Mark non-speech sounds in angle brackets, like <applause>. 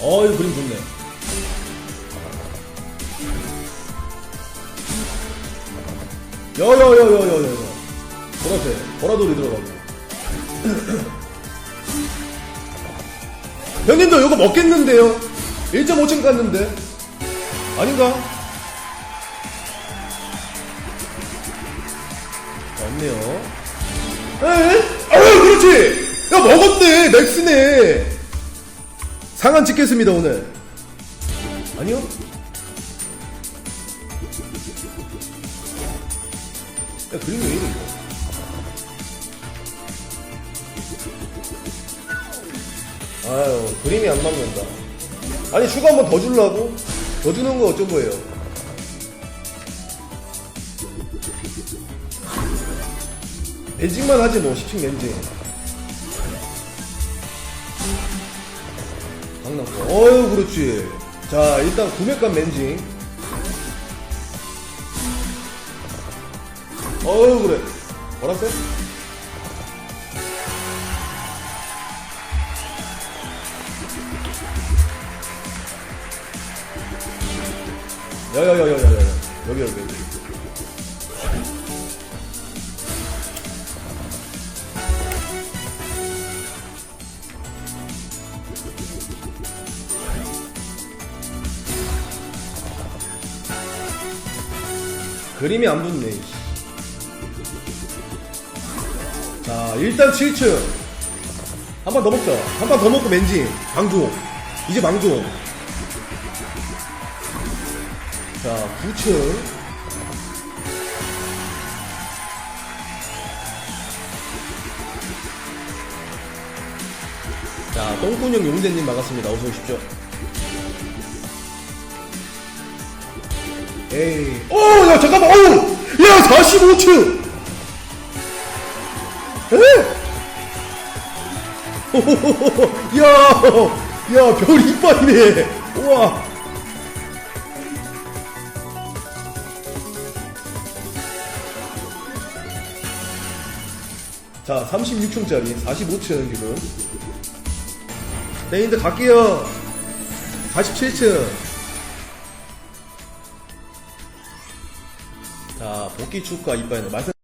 어, 이 그림 좋네. 여여여여여여. 보라색, 보라돌이 들어가고. <clears throat> 형님도 이거 먹겠는데요? 1.5층 갔는데. 아닌가? 없네요. 에? 아, 그렇지! 야, 먹었네! 맥스네! 상한 찍겠습니다, 오늘. 아니요? 야, 그림 왜 이래, 이거? 아유, 그림이 안 맞는다. 아니, 슈가 한 번 더 주려고? 더 주는 거 어쩐 거예요? 매직만 하지 뭐, 10층 렌즈. 강남거. 어유 그렇지. 자, 일단 구매값 렌징. 어유 그래. 뭐라세? 야야야야야야. 여기 여기 여기. 그림이 안 붙네. 자, 일단 7층. 한판더 먹자. 한판더 먹고 맨지. 방종. 이제 방종. 자, 9층. 자, 똥꾼형 용대님 반갑습니다. 어서 오십시오. 에이. 오, 야, 잠깐만, 어우! 야, 45층! 에? <laughs> 야, 야, 별 이빨이네. 우와. 자, 36층짜리, 45층 지금. 네, 이제 갈게요. 47층. 복귀 축가 이빨 말씀.